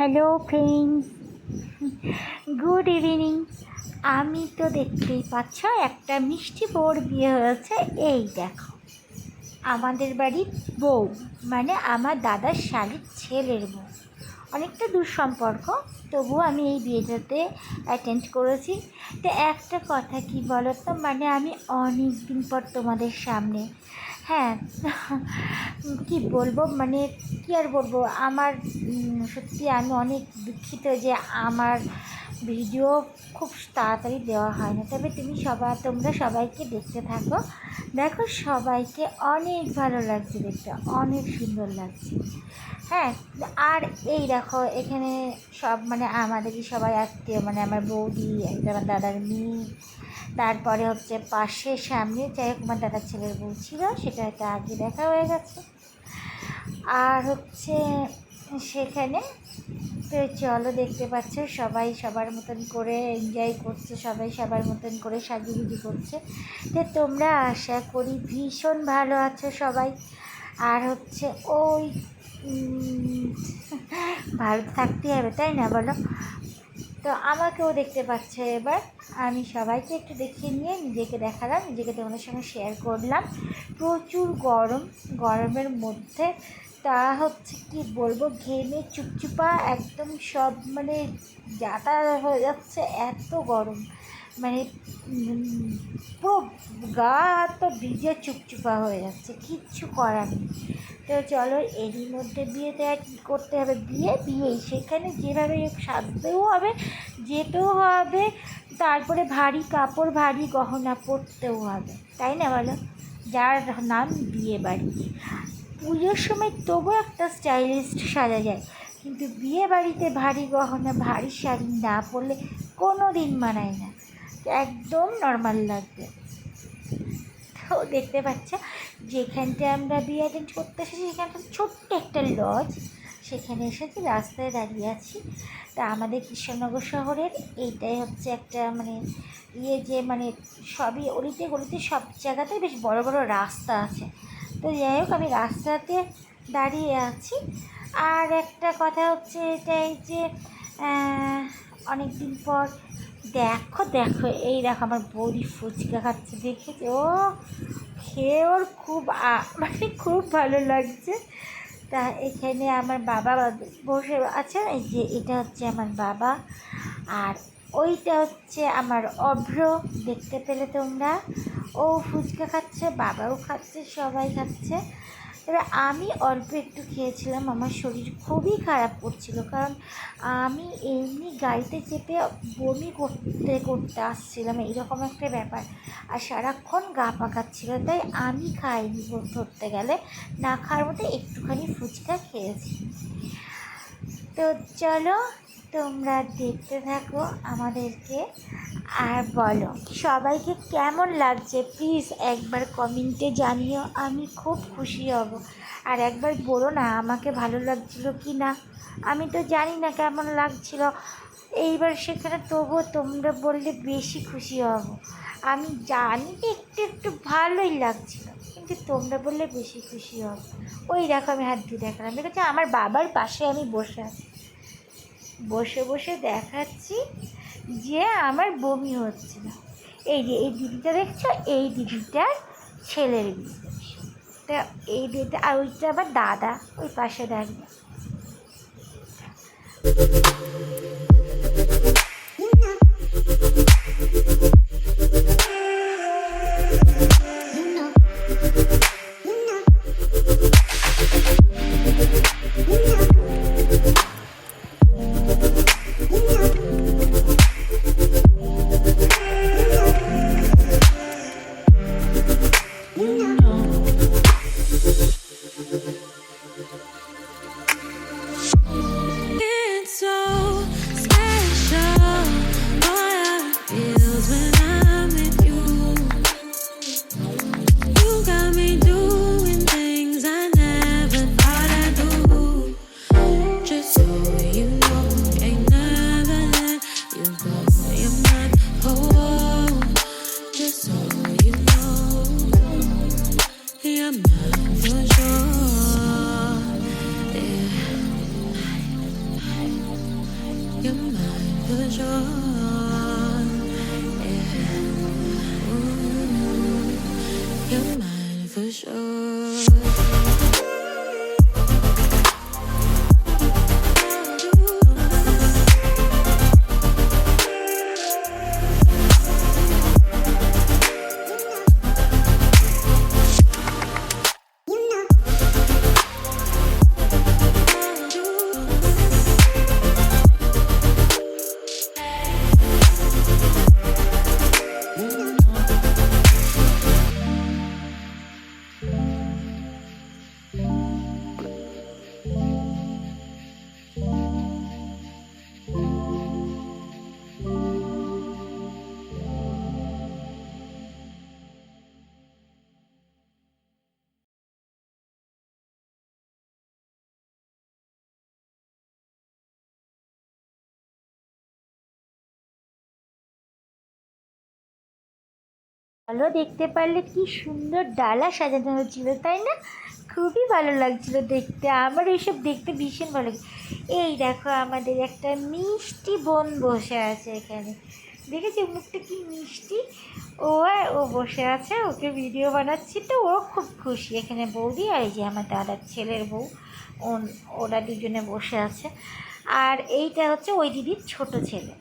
Hello friends good evening আমি তো দেখতেই পাচ্ছ, একটা মিষ্টি বউর বিয়ে হয়েছে। এই দেখো, আমাদের বাড়ির বউ মানে আমার দাদার শালির ছেলের বউ। অনেকটা দূর সম্পর্ক তবুও আমি এই বিয়েটাতে অ্যাটেন্ড করেছি। তো একটা কথা কি বলো তো মানে আমি অনেক দিন পর তোমাদের সামনে হ্যাঁ কি বলব? মানে কি আর বলব? আমার সত্যি আমি অনেক দুঃখিত যে আমার ভিডিও খুব তাড়াতাড়ি দেওয়া হয় না তবে তুমি সবাই তোমরা সবাইকে দেখতে থাকো। দেখো সবাইকে অনেক ভালো লাগছে দেখতে, অনেক সুন্দর লাগছে। হ্যাঁ আর এই দেখো, এখানে সব মানে আমাদেরই সবাই আত্মীয় মানে আমার বৌদি আমার দাদার মেয়ে তারপরে হচ্ছে পাশে সামনে যাই কুমার দাদার ছেলের বউ ছিল, সেটা হয়তো আগে দেখা হয়ে গেছে। আর হচ্ছে সেখানে, তো চলো দেখতে পাচ্ছ, সবাই সবার মতন করে এনজয় করছে, সবাই সবার মতন করে সাজুগুজু করছে। তো তোমরা আশা করি ভীষণ ভালো আছো সবাই। আর হচ্ছে ওই ভালো থাকতে হবে, তাই না বলো? তো আমাকেও দেখতে পাচ্ছে এবার। আমি সবাইকে একটু দেখিয়ে নিয়ে নিজেকে দেখালাম, নিজেকে তোমাদের সঙ্গে শেয়ার করলাম। প্রচুর গরম, গরমের মধ্যে তা হচ্ছে কি বলব, ঘেমে চুপচুপা একদম সব মানে যাতা হয়ে যাচ্ছে, এত গরম। মানে পুরো গা হাত ভিজে চুপচুপা হয়ে যাচ্ছে, কিচ্ছু করার নেই। তো চলো, এরই মধ্যে বিয়েতে আর কী করতে হবে? বিয়ে বিয়েই সেখানে যেভাবে সাজতেও হবে, যেতেও হবে, তারপরে ভারী কাপড়, ভারী গহনা পরতেও হবে। তাই না বলো? যার নাম বিয়ে বাড়ি। পুজোর সময় তবু একটা স্টাইলিস্ট সাজা যায়। কিন্তু বিয়ে বাড়িতে ভারী গহনা, ভারী শাড়ি না পরলে কোনো দিন মানায় না। একদম নর্মাল লাগবে। তো দেখতে পাচ্ছ যেখানটায় আমরা বিয়ে অ্যাটেন্ড করতে এসেছি সেখানটা ছোট্ট একটা লজ সেখানে এসেছি রাস্তায় দাঁড়িয়ে আছি, তা আমাদের কৃষ্ণনগর শহরের এইটাই হচ্ছে একটা মানে ইয়ে যে মানে সবই অলিতে গলিতে সব জায়গাতে বেশ বড় বড় রাস্তা আছে। তো যাই হোক, আমি রাস্তাতে দাঁড়িয়ে আছি। আর একটা কথা হচ্ছে এটাই যে অনেক দিন পর দেখো দেখো, এই দেখো আমার বৌদি ফুচকা খাচ্ছে, দেখেছে? ও, খেয়ে ওর খুব মানে খুব ভালো লাগছে। তা এখানে আমার বাবা বসে আছেন এই যে এটা হচ্ছে আমার বাবা। আর ওইটা হচ্ছে আমার অভ্র, দেখতে পেলে তোমরা। ও ফুচকা খাচ্ছে, বাবাও খাচ্ছে, সবাই খাচ্ছে। এবার আমি অল্প একটু খেয়েছিলাম, আমার শরীর খুবই খারাপ করছিল, কারণ আমি এমনি গাড়িতে চেপে বমি করতে করতে আসছিলাম, এইরকম একটা ব্যাপার। আর সারাক্ষণ গা পাকাচ্ছিল, তাই আমি খাইনি ধরতে গেলে। না খাওয়ার মতো একটুখানি ফুচকা খেয়েছি। তো চলো তোমরা দেখতে থাকো আমাদেরকে আর বলো, সবাইকে কেমন লাগছে? প্লিজ একবার কমেন্টে জানিও, আমি খুব খুশি হব। আর একবার বলো না, আমাকে ভালো লাগছিল কি না? আমি তো জানি না কেমন লাগছিল। এইবার সেখানে তবুও তোমরা বললে বেশি খুশি হব। আমি জানি একটু একটু ভালোই লাগছিল, কিন্তু তোমরা বললে বেশি খুশি হব। ওই দেখো আমি হাত দিয়ে দেখালাম। দেখেছি? আমার বাবার পাশে আমি বসে আছি। বসে বসে দেখাচ্ছি যে আমার বমি হচ্ছে না। এই যে, এই দিদিটা দেখছ? এই দিদিটার ছেলের বিয়ে। তা এই দিদিটা, আর ওইটা আবার দাদা, ওই পাশে দাঁড়িয়ে। For sure. ভালো দেখতে পারলে কি সুন্দর ডালা সাজানো হচ্ছিল তাই না? খুবই ভালো লাগছিল দেখতে, আমার এইসব দেখতে ভীষণ ভালো লাগে। এই দেখো, আমাদের একটা মিষ্টি বোন বসে আছে এখানে। দেখেছি মুখটা কি মিষ্টি? ও আর ও বসে আছে, ওকে ভিডিও বানাচ্ছি তো, ও খুব খুশি। এখানে বৌদি আর এই যে আমার দাদার ছেলের বউ ওরা দুজনে বসে আছে। আর এইটা হচ্ছে ওই দিদির ছোট ছেলে।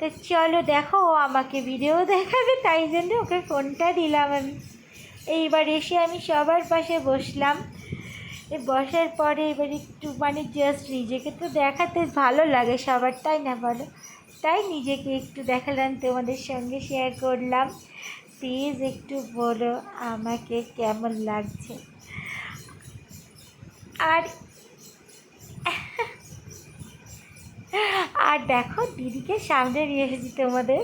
তো চলো দেখো, ও আমাকে ভিডিও দেখাবে, তাই জন্য ওকে ফোনটা দিলাম আমি। এইবার এসে আমি সবার পাশে বসলাম। বসার পরে এবার একটু মানে জাস্ট নিজেকে তো দেখাতে ভালো লাগে সবার, তাই না বলো? তাই নিজেকে একটু দেখালাম, তোমাদের সঙ্গে শেয়ার করলাম। প্লিজ একটু বলো, আমাকে কেমন লাগছে? আর আর দেখো, দিদিকে সামনে নিয়ে এসেছি তোমাদের।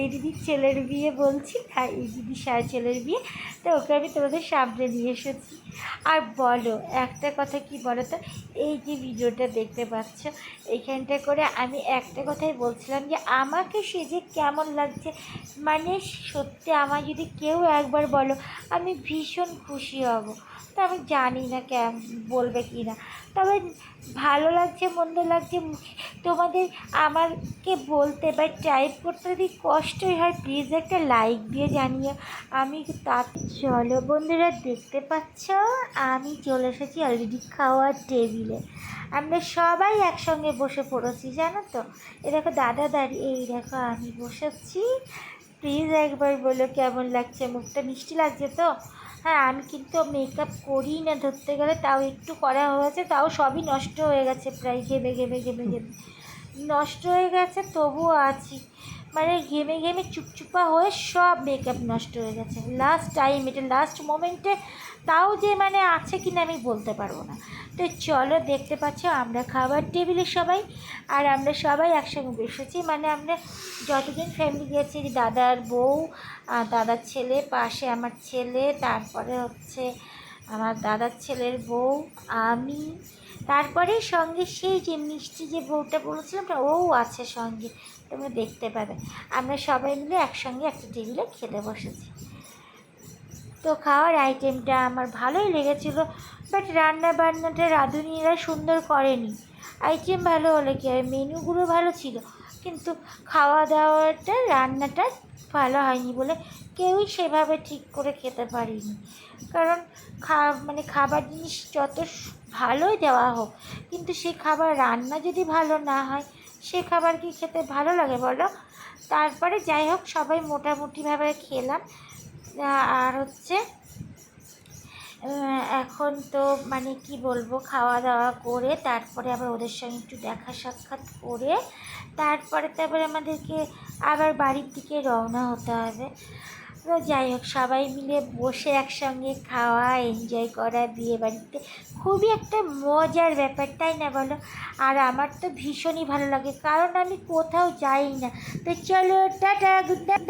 এই দিদির ছেলের বিয়ে বলছি, আর এই দিদি সার ছেলের বিয়ে, তো ওকে আমি তোমাদের সামনে নিয়ে এসেছি। আর বলো, একটা কথা কি বলো তো এই যে ভিডিওটা দেখতে পাচ্ছ এইখানটা করে আমি একটা কথাই বলছিলাম যে, আমাকে সে যে কেমন লাগছে মানে সত্যি আমার যদি কেউ একবার বলো, আমি ভীষণ খুশি হব। তো আমি জানি না কেম, বলবে কি না তবে ভালো লাগছে, মন্দ লাগছে মুখে তোমাদের আমাকে বলতে বা টাইপ করতে যদি কষ্টই হয় প্লিজ একটা লাইক দিয়ে জানিও। আমি তা চলো বন্ধুরা, দেখতে পাচ্ছ? আমি চলে এসেছি অলরেডি খাওয়ার টেবিলে আমরা সবাই একসঙ্গে বসে পড়েছি, জানো তো? এ দেখো, দাদা দাঁড়িয়ে এই দেখো, আমি বসেছি। প্লিজ একবার বলো, কেমন লাগছে? মুখটা মিষ্টি লাগছে তো? হ্যাঁ আমি কিন্তু মেকআপ করি না ধরতে গেলে, তাও একটু করা হয়েছে, তাও সবই নষ্ট হয়ে গেছে প্রায় ঘেমে ঘেমে ঘেমে ঘেমে নষ্ট হয়ে গেছে, তবুও আছি। মানে ঘেমে ঘেমে চুপচুপা হয়ে সব মেকআপ নষ্ট হয়ে গেছে। লাস্ট টাইম এটা লাস্ট মোমেন্টে তাও যে মানে আছে কি না আমি বলতে পারব না। তো চলো দেখতে পাচ্ছ, আমরা খাবার টেবিলে সবাই, আর আমরা সবাই একসঙ্গে বসেছি। মানে আমরা যতজন ফ্যামিলি গেছি দাদার বউ দাদার ছেলে, পাশে আমার ছেলে, তারপরে হচ্ছে আমার দাদার ছেলের বউ, আমি। তারপরে সঙ্গে সেই যে মিষ্টি যে বউটা বলেছিলাম ও আছে সঙ্গে, তোমরা দেখতে পাবে। আমরা সবাই মিলে একসঙ্গে একটা টেবিলে খেতে বসেছি। তো খাওয়ার আইটেমটা আমার ভালোই লেগেছিলো বাট রান্না বান্নাটা রাঁধুনিরা সুন্দর করেনি। আইটেম ভালো হলে কি হয়? মেনুগুলো ভালো ছিল, কিন্তু খাওয়া দাওয়াটা রান্নাটা ভালো হয়নি বলে কেউই সেভাবে ঠিক করে খেতে পারিনি। কারণ খা মানে খাবার জিনিস যত ভালোই দেওয়া হোক, কিন্তু সেই খাবার রান্না যদি ভালো না হয়, সে খাবার কি খেতে ভালো লাগে বলো? তারপরে যাই হোক, সবাই মোটামুটিভাবে খেলাম। আর হচ্ছে এখন তো মানে কি বলব, খাওয়া দাওয়া করে তারপরে আবার ওদের সঙ্গে একটু দেখা সাক্ষাৎ করে তারপরে তারপরে আমাদেরকে আবার বাড়ির দিকে রওনা হতে হবে। তো যাই হোক, সবাই মিলে বসে একসঙ্গে খাওয়া এনজয় করা, বিয়ে বাড়িতে। খুবই একটা মজার ব্যাপার, তাই না বলো? আর আমার তো ভীষণই ভালো লাগে, কারণ আমি কোথাও যাই না। তো চলো, টাটা গুড